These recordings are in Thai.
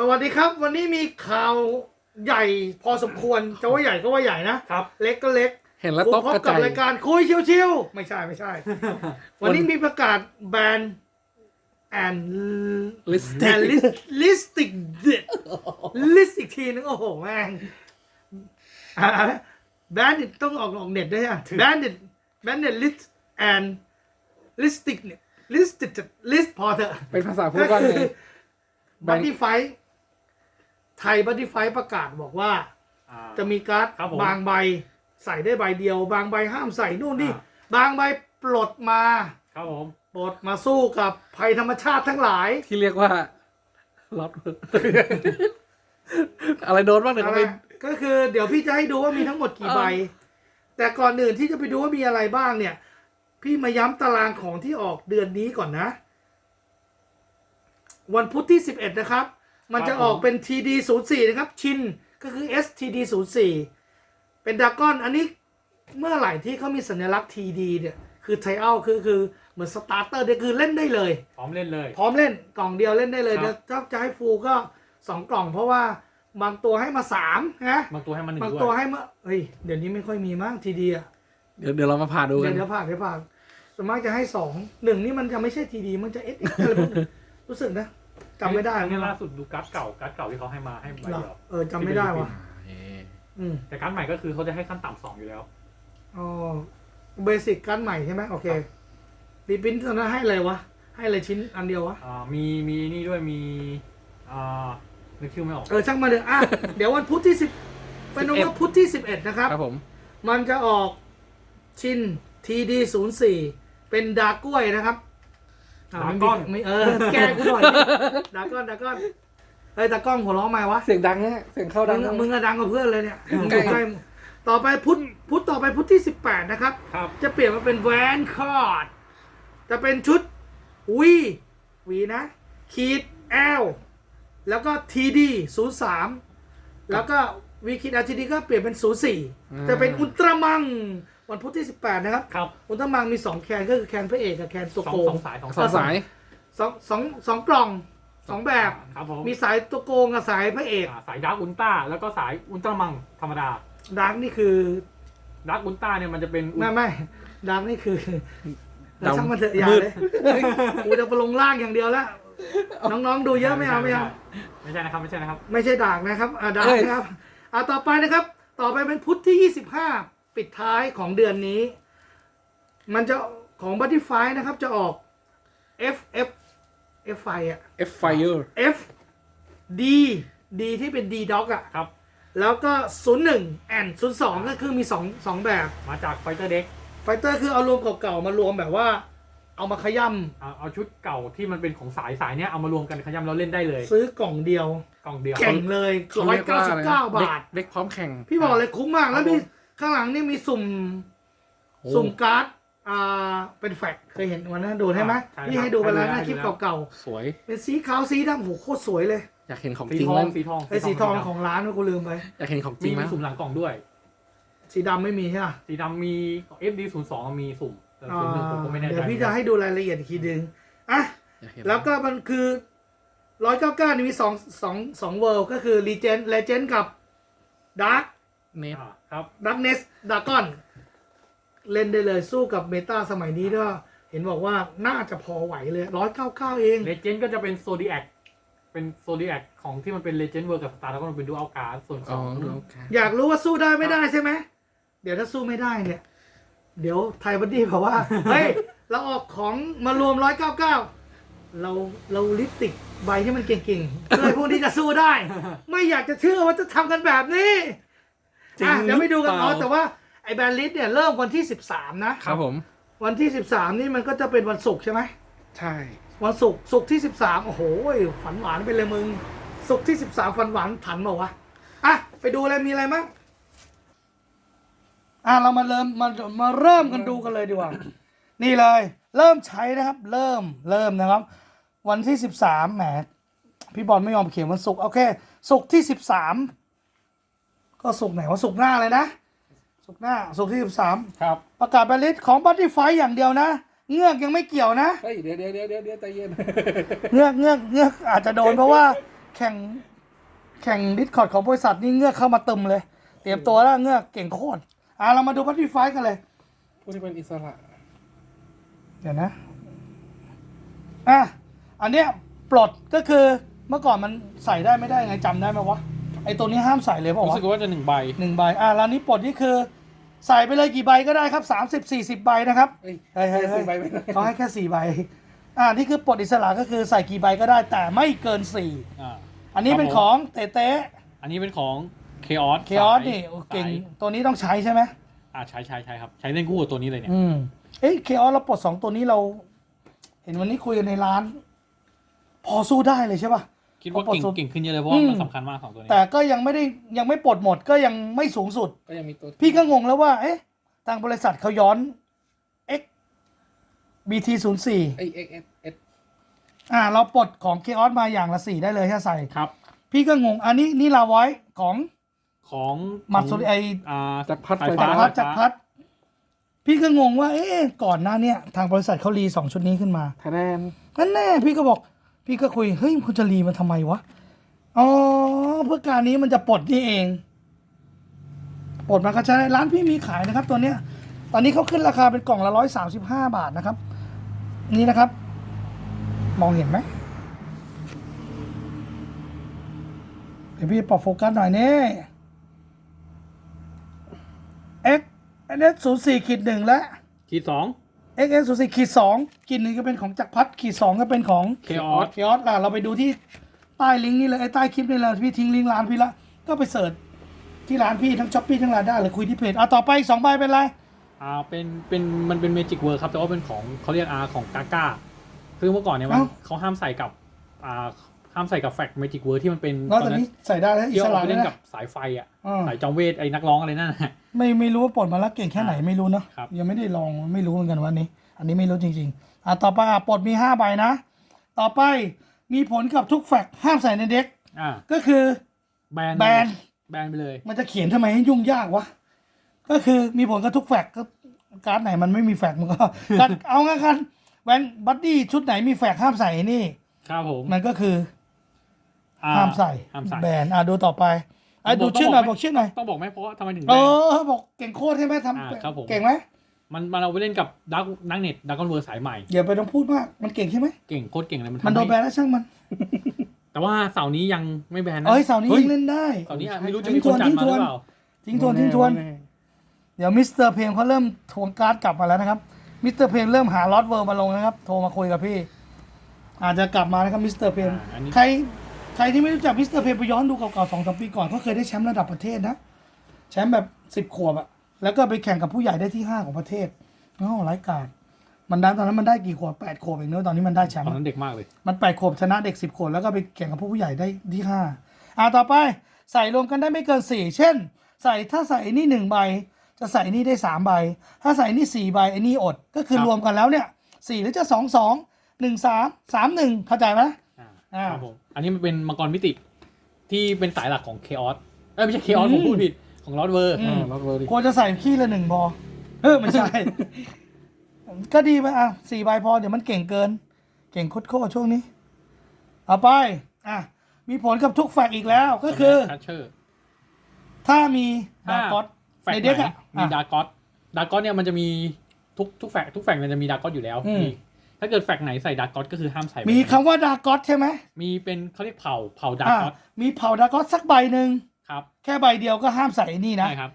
สวัสดีครับ วันนี้มีข่าวใหญ่พอสมควรจะว่าใหญ่ก็ว่าใหญ่นะครับ เล็กก็เล็กเห็นแล้วคุณต๊อกพบกระกับจายรายการคุยชิวๆไม่ใช่ไม่ใช่ วันนี้มีประกาศแบนแอนลิสแอนลิสลิสติกเด็ดลิสอีกทีนึงโอ้โหแม่งแบนดิต้องออกออกเน็ตด้วยอะแบนดิแบนดิลิสแอนลิสติกเนี่ยลิสติกลิสพอเถอะเป็นภาษาพูดว่าไงบัตตี้ไฟ ไทยบัตตี้ไฟประกาศบอกว่า อ่า จะมีการ์ดครับผม บางใบใส่ได้ใบเดียว บางใบห้ามใส่นู่นนี่อ่าบางใบปลดมา ครับผม ปลดมาสู้กับภัยธรรมชาติทั้งหลาย ที่เรียกว่าล็อต อะไรโดนบ้างเนี่ยอะเขาไรไป ก็คือเดี๋ยวพี่จะให้ดูว่ามีทั้งหมดกี่เออ ใบ แต่ก่อนอื่นที่จะไปดูว่ามีอะไรบ้างเนี่ย พี่มาย้ำตารางของที่ออกเดือนนี้ก่อนนะ วันพุธที่ 11 นะครับ มันจะออกเป็น TD 0 4นะครับ ชินก็คือ STD 0 4เป็นดากอน อันนี้เมื่อไหร่ที่เขามีสัญลักษณ์ TD เนี่ย คือไทเอาคือคือเหมือนสตาร์เตอร์เนี่ยคือเล่นได้เลย พร้อมเล่นเลย พร้อมเล่นกล่องเดียวเล่นได้เลยครัเดี๋ยบวถ้าจะให้ฟูลก็สองกล่องเพราะว่าบางตัวให้มาสามนะบางตัวให้มันหนึ่งบางด้วยตัวให้มาเฮ้ยเดี๋ยวนี้ไม่ค่อยมีมั้งทีดีอะ เดี๋ยวเดี๋ยวเรามาผ่าดูกัเดี๋ยวน เดี๋ยวผ่านเดี๋ยวผ่านส่วนมากจะให้สองหนึ่งนี่มันจะไม่ใช่ทีดีมันจะเอสอะไรพวกนี้รู้สึกนะ จำไม่ได้นี่เหรอล่าสุดดูการ์ดเก่าการ์ดเก่าที่เขาให้มาให้ใบเดียวเออจำไม่ได้ว่ะเอ๊ะอืมแต่การ์ดใหม่ก็คือเขาจะให้ขั้นต่ำสองอยู่แล้วอ๋อเบสิกกันใหม่ใช่ไหมโอเครีพินตอนนั้นให้อะไรวะ ให้อะไรชิ้นอันเดียววะอ่ามีมีนี่ด้วยมีอ่านึกชื่อไม่ออกเออช่างมาเถอะอะเดี๋ยววันพุธที่สิบเป็นวันพุธที่สิบเอ็ดนะครับครับผมมันจะออกชิน TD 0 4เป็นดากล้วยนะครับะไม่มีไม่เออแก้กูหน่อยดากอนดากอนเฮ้ยตากล้องหัวเราะไหมวะเสียงดังนะเสียงเข้าดัมึงงนะมึงอะดังกว่าเพื่อนเลยเนี่ยใกล้ใกล้ต่อไปพุธพุธต่อไปพุธที่18นะครับ ครับ จะเปลี่ยนมาเป็นแวนคอร์ดจะเป็นชุดวีวีนะขีด L แล้วก็ TD 03แล้วก็วีขีด LTD ก็เปลี่ยนเป็น04จะเป็นอุลตร้ามัง วันพุธที่ 18 นะครับครับอุลตร้ามังมี 2 แคนก็คือแคนพระเอกกับแคนตัวสองโกสงองสายสองสองสายสองสองสองกล่องสองแบบ ครับผมมีสายตัวโกงกับสายพระเอกอ่าสายดาร์กอุลตร้าแล้วก็สายอุลตร้ามังธรรมดาดาร์กนี่คือดาร์กอุลตร้าเนี่ยมันจะเป็นอุลไม่ไม่ดาร์กนี่คือดำช่างมันเถอะอย่ามืดเลยกูจะไปลงล่างอย่างเดียวแล้วน้องๆดูเยอะไม่เอาไม่เอาไม่ใช่นะครับไม่ใช่นะครับ ไม่ใช่ดาร์กนะครับอ่าดาร์กเอ้ยนะครับอ่าต่อไปนะครับ ต่อไปเป็นพุธที่ 25 ปิดท้ายของเดือนนี้ มันจะของบัตตี้ไฟนะครับจะออก F F F ไฟอะ F Fire F D D ที่เป็น D Dog อะครับ แล้วก็ 01 and 02 ก็คือมี2 2แบบ มาจากไฟเตอร์เด็กไฟเตอร์คือเอารวมเก่าๆมารวมแบบว่า เอามาขย่เอาเอาชุดเก่าที่มันเป็นของสายสายเนี้ยเอามารวมกันขย้ำแล้วเล่นได้เลยำซื้อกล่องเดียว กล่องเดียว แข่งเลยเขาร้อยเรียกเก้าว่าสิอะบไรเก้านะบาท เด็กพร้อมแข่ง พี่บอกเลยคุ้มมากแล้วมี ข้างหลังนี่มีสุ่ม โอ้ สุ่มการ์ด อ่า เป็นแฟกเคยเห็นวันนั้นดูใช่ไหมใช่พี่ครับให้ดูไปแล้วนะให้ดูคลิปแล้วเก่าสวย ๆ เป็นสีขาวสีดำโหโคตรสวยเลย อยากเห็นของสีจริงทอมั้งยสีทองไอ้สีทองของร้านกูลืมไป อยากเห็นของจมีริงมีมั้ยสุ่มหลังกล่องด้วย สีดำไม่มีใช่ไหมสีดำมี FD 0 2 มีสุ่มแต่อ่าสุ่มหนึ่งผมก็ไม่แน่ใจเดี๋ยวพี่จะให้ดูรายละเอียดอีกทีนึงอะ อยากเห็นแล้วก็มันคือร้อยเก้าเก้านี่มีสองสองสองเวิลด์ก็คือ Legend Legend กับ Dark เนฟอ่า ครับ Darkness Dragon เล่นได้เลยสู้กับเมตาสมัยนี้ก็เห็นบอกว่าน่าจะพอไหวเลยร้อยเก้าเก้าเอง เลเจนด์ก็จะเป็นโซดีแอคเป็นโซดีแอคของที่มันเป็นเลเจนด์เวิร์กับสตาร์แล้วก็มันเป็นดูอัลการ์ดส่วนขอ๋อองโอเคอยากรู้ว่าสู้ได้ไม่ได้ใช่ไหม เดี๋ยวถ้าสู้ไม่ได้เนี่ย เดี๋ยวไทยบัดดี้บอกว่า เฮ้ย เราออกของมารวมร้อยเก้าเก้าเราเราลิปติกใบที่มันเก่งๆเพื่อให้พวกนี้จะสู้ได้ ไม่อยากจะเชื่อว่าจะทำกันแบบนี้ จริงเดี๋ยวไม่ดูกันเนาะแต่ว่าไอ้แบนลิสเนี่ยเริ่มวันที่สิบสามนะ ครับผม วันที่สิบสามนี่มันก็จะเป็นวันศุกร์ใช่ไหมใช่ วันศุกร์ศุกร์ที่สิบสามโอ้โหฝันหวานไปเลยมึงศุกร์ที่สิบสามฝันหวานถันมาวะอะไปดูอะไรมีอะไรมั้งอะเรามาเริ่มมามาเริ่มกันดูกันเลยดีกว่า นี่เลย เริ่มใช้นะครับ เริ่มเริ่มนะครับ วันที่สิบสามแหมพี่บอลไม่ยอมเขียนวันศุกร์โอเคศุกร์ที่สิบสาม ก็สุกไหนว่าสุกหน้าเลยนะ สุกหน้าสุกที่สิบสามครับประกาศไปลิสต์ของบัตติไฟอย่างเดียวนะ เงือกยังไม่เกี่ยวนะ เฮ้ยเดี๋ยวเดี๋ยวเดี๋ยวเดี๋ยวใจเย็น เงือกเงือกเงือกอาจจะโดนเพราะว่าแข่งแข่งดิสคอร์ดของบริษัทนี่เงือกเข้ามาตึมเลย เตรียมตัวแล้วเงือกเก่งโคตรอะเรามาดูบัตติไฟกันเลยผู้ที่เป็นอิสระ เดี๋ยวนะอะอันเนี้ยปลดก็คือเมื่อก่อนมันใส่ได้ไม่ได้ไงจำได้ไหมวะ ไอตัวนี้ห้ามใส่เลยเปล่ารู้วะสึกว่าจะหนึ่งใบ หนึ่งใบอะร้านนี้ปลดนี่คือ ใส่ไปเลยกี่ใบก็ได้ครับสามสิบสี่สิบใบนะครับเอ้ยเฮ้ยเฮ้ยเฮ้ยสี่ใบไม่ได้เขาให้แค่สี่ใบ อ่านี่คือปลดอิสระก็คือใส่กี่ใบก็ได้แต่ไม่เกินสี่อ่า อันนี้ครับเป็นผม ของเตเต้อันนี้เป็นของเคออสเคออสนี่โอ้เก่งตัวนี้ต้องใช้ใช่ไหมอ่าใช้ใช้ใช้ครับ ใช้เล่นคู่กับตัวนี้เลยเนี่ย อืมเอ้ยเคออสเราปลดสองตัวนี้เรา เห็นวันนี้คุยกันในร้าน พอสู้ได้เลยใช่ป่ะ คิดว่าเอาปลดเก่งสุดเก่งขึ้นเยอะเลยเพราะว่าอืมมันสำคัญมากของตัวนี้แต่ก็ยังไม่ได้ยังไม่ปลดหมดก็ยังไม่สูงสุด ก็ยังมีตัว พี่ก็งงแล้วว่า เอ๊ะทางบริษัทเขาย้อน X BT 0 4ไอเอ็กเอสเอสอ่า เราปลดของเคออสมาอย่างละสี่ได้เลยถ้าใส่ ครับ พี่ก็งง อันนี้นี่ลาไว้ของของมัตสุริไออ่าจักรพรรดิสายจัฟ้ากรพัดจักรพัดพี่ก็งงว่า เอ๊ะก่อนหน้าเนี้ยทางบริษัทเขารีสองชุดนี้ขึ้นมาคะแนนนั่นแน่พี่ก็บอก พี่ก็คุยเฮ้ยคุณจะรีมันทำไมวะอ๋อเพื่อการนี้มันจะปลดนี่เองปลดมาก็ใช้ร้านพี่มีขายนะครับ ตัวเนี้ย ตอนนี้เขาขึ้นราคาเป็นกล่องละร้อยสามสิบห้าบาทนะครับ นี่นะครับ มองเห็นไหมเดี๋ยวพี่ปรับโฟกัสหน่อยนี่ x x ศูนย์สี่ขีดหนึ่งและขีดสอง x x ศูนย์สี่ขีดสองขีดหนึ่งก็เป็นของจักรพัฒขีดสองก็เป็นของเคออสเคออสล่ะเราไปดูที่ใต้ลิงก์นี่เลยไอ้ใต้คลิปนี่เลยพี่ทิ้งลิงก์ร้านพี่ละก็ไปเสิร์ชที่ร้านพี่ทั้งช้อปปี้ทั้งลาด้าหรือคุยที่เพจอะต่อไปอีกสองใบเป็นไรอ่าเป็นเป็นมันเป็นเมจิกเวิร์ครับแต่ว่าเป็นของเขาเรียกอาของกาก้าคือเมื่อก่อนเนี่ยมันเอ้าเขาห้ามใส่กับอ่า ห้ามใส่กับแฟกเมจิกเวิร์ที่มันเป็นแล้วตอนนี้ใส่ได้แล้วอิที่สเอาระไปเลเล่ยนนะกับสายไฟอะอ่าสายจอมเวทไอ้นักร้องอะไรนั่นนะไม่ไม่รู้ว่าปลดมาแล้วเก่งแค่ไหนไม่รู้เนอะครับยังไม่ได้ลองไม่รู้เหมือนกันวันนี้ อันนี้ไม่รู้จริง ๆอะต่อไปอะปลดมีห้าใบนะ ต่อไปมีผลกับทุกแฟกต์ห้ามใส่ในเด็กอ่าก็คือแบนแบนแบนไปเลย มันจะเขียนทำไมให้ยุ่งยากวะก็คือมีผลกับทุกแฟกต์ก็การ์ดไหนมันไม่มีแฟกต์มันก็การเอางั้นกันแวนบัดดี้ชุดไหนมีแฟกต์ห้ามใส่นี่ ครับผม มันก็คือ อ่ห้ามใส่ห้ามใส่ แบนอะดูต่อไปอะต้องบอกดูชื่อหน่อยต้องบบออกกชื่อหน่อยต้องบอกไหมเพราะว่าทำไมถึงแบเอน อบอกเก่งโคตรใช่ไหมอ่าทำครับผมเก่งไหมมันมันเอาไปเล่นกับดักนักเน็ตดักกอนเวอร์สายใหม่ อย่าไปต้องพูดมากมันเก่งใช่ไหมเก่งโคตรเก่งเลยมันทำมันโดนแบให้นแล้วช่างมันแต่ว่าเสาร์นี้ยังไม่แบนนะเอ้ยเสาร์นี้ฮ้ยังเล่นได้ เสาร์นี้อะไม่รู้จะทิ้งมีคนจัดทวนมาหรือเปล่า ทิ้งทวนทิ้งทวนแน่เดี๋ยวมิสเตอร์เพมเขาเริ่มทวงการ์ดกลับมาแล้วนะครับมิสเตอร์เพมเริ่มหาลอตเวิร์มาลงนะครับ โทรมาคุยกับพี่ อาจจะกลับมานะครับมิสเตอร์เพมอ่าอันนี้ ใคร ใครที่ไม่รู้จักมิสเตอร์เพมไปย้อนดูเก่าๆสองสามปีก่อนเขาเคยได้แชมป์ระดับประเทศนะ แชมป์แบบสิบขวบอะแล้วก็ไปแข่งกับผู้ใหญ่ได้ที่ห้าของประเทศอ๋อรายการมันได้ตอนนั้นมันได้กี่ขวบแปดขวบเองเนอะตอนนี้มันได้แชมตป์อนอะนั้นเด็กมากเลย มันแปดขวบชนะเด็กสิบขวบแล้วก็ไปแข่งกับผู้ผู้ใหญ่ได้ที่ห้าอ่าต่อไปใส่รวมกันได้ไม่เกินสี่เช่น ใส่ถ้าใส่ไอ้นี่หนึ่งใบ จะใส่ไอ้นี่ได้สามใบ ถ้าใส่ไอ้นี่สี่ใบไอ้นี่อด ก็คือครับรวมกันแล้วเนี่ยสี่หรือจะสองสองหนึ่งสามสามหนึ่งเข้าใจไหม อ่าอ่าครับผมอันนี้มันเป็นมังกรมิติที่เป็นสายหลักของเคออสเอ้ยไม่ใช่เคออสอืมผมพูดผิดของลอดเวอร์อือ่าล็อกเวอร์ดิควรจะใส่ขี้ละหนึ่งพอ เออไม่ใช่ ก็ดีไปอะสี่ใบพอ เดี๋ยวมันเก่งเกิน เก่งโคตรๆช่วงนี้ต่อไป อะ มีผลกับทุกแฟกต์อีกแล้วก็คือคัชเชอร์ ถ้ามีถ้าดากอตแฟกในไหเด็กนอะมีอะ ดากอสดากอสเนี่ยมันจะมีทุกทุกแฟกทุกแฟกมันจะมีดากอสอยู่แล้วอืม มี ถ้าเกิดแฟกไหนใส่ดากอสก็คือห้ามใส่มีคำว่าดากอตใช่ไหมมีเป็นเขาเรียกเผ่าเผ่าดาอะกอสมีเผาดากอตสักใบหนึ่งครับ แค่ใบเดียวก็ห้ามใส่ไอ้นี่นะใช่ครับ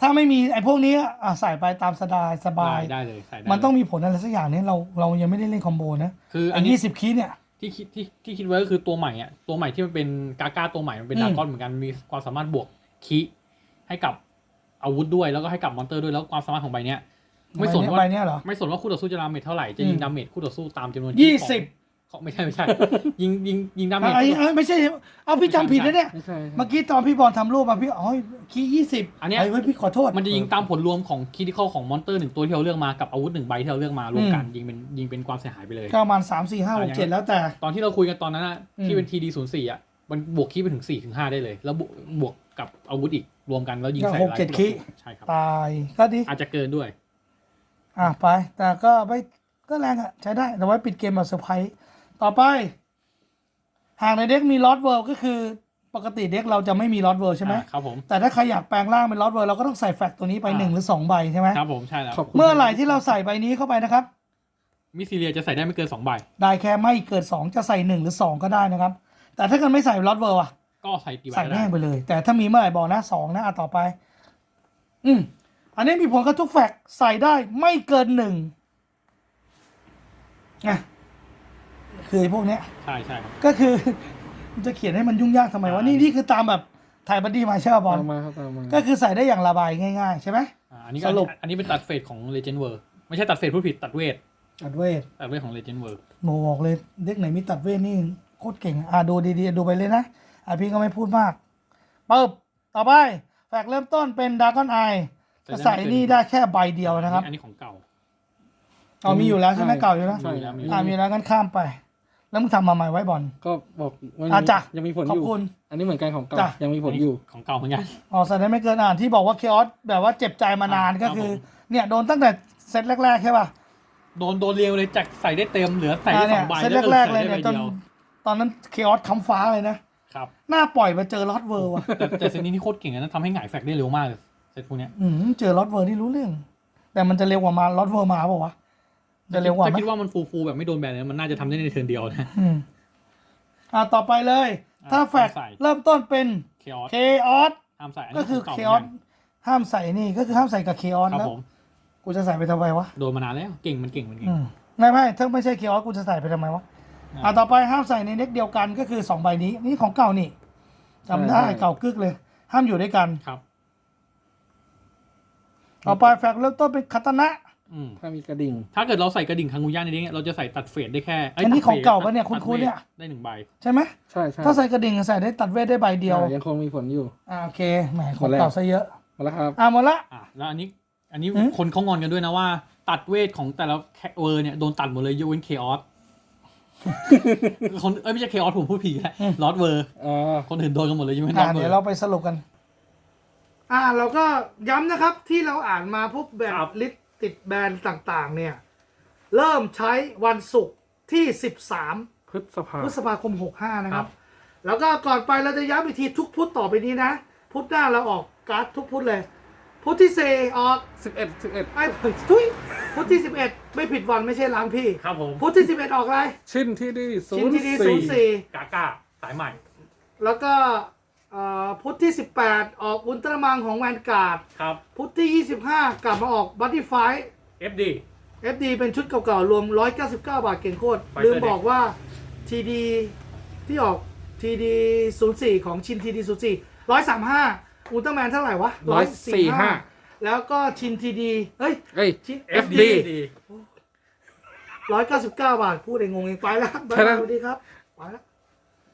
ถ้าไม่มีไอ้พวกนี้อะใส่ไปตามสบายสบายได้ได้เลยใส่ได้มันต้องเลยมีผลอะไรสักอย่างเนี้เราเรายังไม่ได้เล่นคอมโบนะคืออัอันนนี้ยี่สิบคีย์เนี่ยที่คิดที่ที่คิดไว้ก็คือตัวใหม่อะตัวใหม่ที่มันเป็นกาก้าตัวใหม่มันเป็นอืมดากอนเหมือนกันมีความสามารถบวกคีให้กับอาวุธด้วยแล้วก็ให้กับมอนเตอร์ด้วยแล้วความสามารถของใบเนี้ย ไม่สนว่าใบเนี้ยเหรอ ไม่สนว่าคู่ต่อสู้จะดาเมจเท่าไหร่จะยิงดาเมจคู่ต่อสู้ตามจำนวนยี่ที่ของสิบของไม่ใช่ไม่ใช่ ยิงยิงยิงดาเมจอะไอ้ไอ้ไม่ใช่ เอาพี่จำผิดนะเนี่ยไม่ใช่เมื่อกี้ตอนพี่บอลทำรูปมาพี่อ๋อคีย์ยี่สิบอันเนี้ยไอ้เว้ยพี่ขอโทษ มันจะยิงตามผลรวมของคีดิคอลของมอนเตอร์หนึ่งตัวที่เราเลือกมากับอาวุธหนึ่งใบที่เราเลือกมารวมกันยิงเป็นยิงเป็นความเสียหายไปเลยก็ประมาณสามสี่ห้าหกเจ็ดแล้วแต่ ตอนที่เราคุยกันตอนนั้นอะอืมที่เป็นทีดีศูนย์สี่อะมันบวกคีไปถึงสี่ถึงห้าได้เลย แล้วบวกบวกกับอาวุธอีกรวมกันแล้วยิงก็ใส่หกลายเจ็ดคู่คีต่อสู้ใช่ครับตายก็ดีอาจจะเกินด้วย อะไป แต่ก็ไม่ก็แรงอะใช้ได้แต่ไว้ปิดเกมแบบเซอร์ไพรส์ต่อไป หากในเด็กมีลอตเวิลด์ก็คือปกติเด็กเราจะไม่มีลอตเวอร์ใช่ไหมอ่าครับผม แต่ถ้าใครอยากแปลงร่างเป็นลอตเวอร์เราก็ต้องใส่แฟกตัวนี้ไปอ่า หนึ่งหรือสองใบใช่ไหมครับผมใช่แล้ว ขอบคุณเมื่อไหร่ที่เราใส่ใบนี้เข้าไปนะครับ มิสซิเลียจะใส่ได้ไม่เกินสองใบ ได้แค่ไม่เกินสองจะใส่หนึ่งหรือสองก็ได้นะครับ แต่ถ้าเกิดไม่ใส่ลอตเวอร์อะ ก็ใส่กี่ใบใส่ก็แน่ได้ไปเลย แต่ถ้ามีเมื่อไหร่บอกนะสองนะอะต่อไป อืม อันนี้มีผลกับทุกแฟกใส่ได้ไม่เกินหนึ่งอะคือไอ้พวกเนี้ย ใช่ใช่ครับก็คือมันจะเขียนให้มันยุ่งยากทำไมวะอ่านี่นี่นี่คือตามแบบถ่ายบัดดี้มาใช่ป่ะบอลตามมาครับตามมาก็คือใส่ได้อย่างระบายง่ายๆ ใช่ไหมอ่าอันนี้ก็สรุปอันนี้เป็นตัดเฟสของ Legend World ไม่ใช่ตัดเฟสผู้ผิดตัดเวทตัดเวทตัดเวทของ Legend World โมบอกเลยเด็กไหนมีตัดเวทนี่โคตรเก่งอะอะดูดีๆดูไปเลยนะอะพี่ก็ไม่พูดมากปึ๊บต่อไปแฟกเริ่มต้นเป็นด r a ก้อนไอ จะใส่นี่ได้แค่ใบเดียวนะครับ อันนี้ของเก่า เอามีอยู่แล้วใช่ไหมเก่าอยู่แล้วใช่มีแล้วมีอ่ามีแล้วกันข้ามไป แล้วมึงทำมาใหม่ไว้บอลก็บอกว่าอะจ้ะยังมีผลขออบยู่คุณ อันนี้เหมือนกันของเก่าจ้ะ ยังมีผลอยู่ ของเก่าเหมือนกัน อ๋อแสดงไม่เกินอ่านที่บอกว่าเคออสแบบว่าเจ็บใจมานานอ่าก็คือครับผมเนี่ยโดนตั้งแต่เซตแรกๆใช่ป่ะโดนโดนเรียวเลยจากใส่ได้เต็มเหลือใส่ได้อ่าสเนี่อยงใบเซตแล้วแรกๆเลยใส่เนี่ยจได้นใบดีวตอนนั้นเคออสค้ำฟ้าเลยนะ ครับ หน้าปล่อยมาเจอลอตเวอร์ว่ะแต่แต่เซตนี้นี่โคตรเก่งนะทำให้หงายแฟกได้เร็วมากเลย เซตพวกเนี้ยอืมเจอลอตเวอร์นี่รู้เรื่อง แต่มันจะเร็วกว่ามาลอตเวอร์มาเปล่าวะจะเร็วกว่าไหมถ้าคิดว่ามันฟูฟูๆแบบไม่โดนแบนเลยมันน่าจะทำได้ในเทิร์นเดียวนะ อืมอ่าต่อไปเลยอ่าถ้าแฟกใส่ เริ่มต้นเป็น เคออส เคออส ห้ามใส่นก็นี้คือขงเคก่าออสหมืนกันห้ามใส่นี่ก็คือห้ามใส่กับเคออสครับแล้วผมกูจะใส่ไปทำไมวะโดนมานานแล้วเก่งมันเก่งมันเก่ง อืมไม่ไม่ถ้าไม่ใช่เคออสกูจะใส่ไปทำไมวะอ่าต่อไปห้ามใส่ในเน็กเดียวกันก็คือสองใบนี้ นี่ของเก่านี่จำได้ใช่เก่ากึกเลย ห้ามอยู่ด้วยกัน ครับ ต่อไปแฟกเริ่มต้นเป็นคาตานะอืมถ้ามีกระดิ่ง ถ้าเกิดเราใส่กระดิ่งคังงูย่าในนี้เราจะใส่ตัดเฟดได้แค่เยอันนี้ตัดของเก่าฟดปะเนี่ย ตัดคุ้นๆเนี่ยได้หนึ่งใบ ใช่ไหมใช่ใช่ถ้าใส่กระดิ่งใส่ได้ตัดเวทได้ใบเดียวอ่ายังคงมีผลอยู่ อ่าโอเคแหมขหมองดแล้วเก่าซะเยอะหมดแล้วครับ อ่าหมดละ อะแล้วอันนี้อันนี้หืม คนเขางอนกันด้วยนะว่า ตัดเวทของแต่ละแคเวอร์เนี่ยโดนตัดหมดเลยยกเว้นเคออส คนเอ้ยไม่ใช่เคออสผมพูดผีแหละลอตเวอร์ อ่า คนอื่นโดนกันหมดเลยยกเว้นลอ่าอตเวอเดี๋ยวร์เราไปสรุปกัน อ่าเราก็ย้ำนะครับที่เราอ่านมาพวกแบบครับ ลิสต์ติดแบรนด์ต่างๆ เนี่ย เริ่มใช้วันศุกร์ที่ 13 พฤษภา พฤษภาคม 65 นะครับ แล้วก็ก่อนไปเราจะย้ำอีกทีทุกพุธต่อไปนี้นะ พุธหน้าเราออกการ์ดทุกพุธเลย พุธที่ 4 ออกสิบเอ็ดสิบเอ็ดไอ้ทุยพุธที่ 11 ไม่ผิดวันไม่ใช่ร้านพี่ ครับผมพุธที่ 11 ออกอะไรชิ้นที่ดีศูชิ้นนย์ที่ดีสี่04 กาก้าสายใหม่ แล้วก็เอ่อพุธที่ 18 ออกอุลตร้ามังของแวนการ์ดครับ พุธที่ 25 กลับมาออกบัตตี้ไฟ FD FD เป็นชุดเก่าๆ รวม 199 บาทเก่งโคตร Fighter ลืมบอกว่า TD ที่ออก TD 04 ของชิน TD 04 135 อุลตร้าแมนเท่าไหร่วะร้อยสี่ห้า145 แล้วก็ชิน TD เฮ้ย เอ้ย ชิน FD 199 บาท พูดเองงงเองไปแล้วบ๊ายใช่แล้บายวสวัสดีครับ ไปแล้ว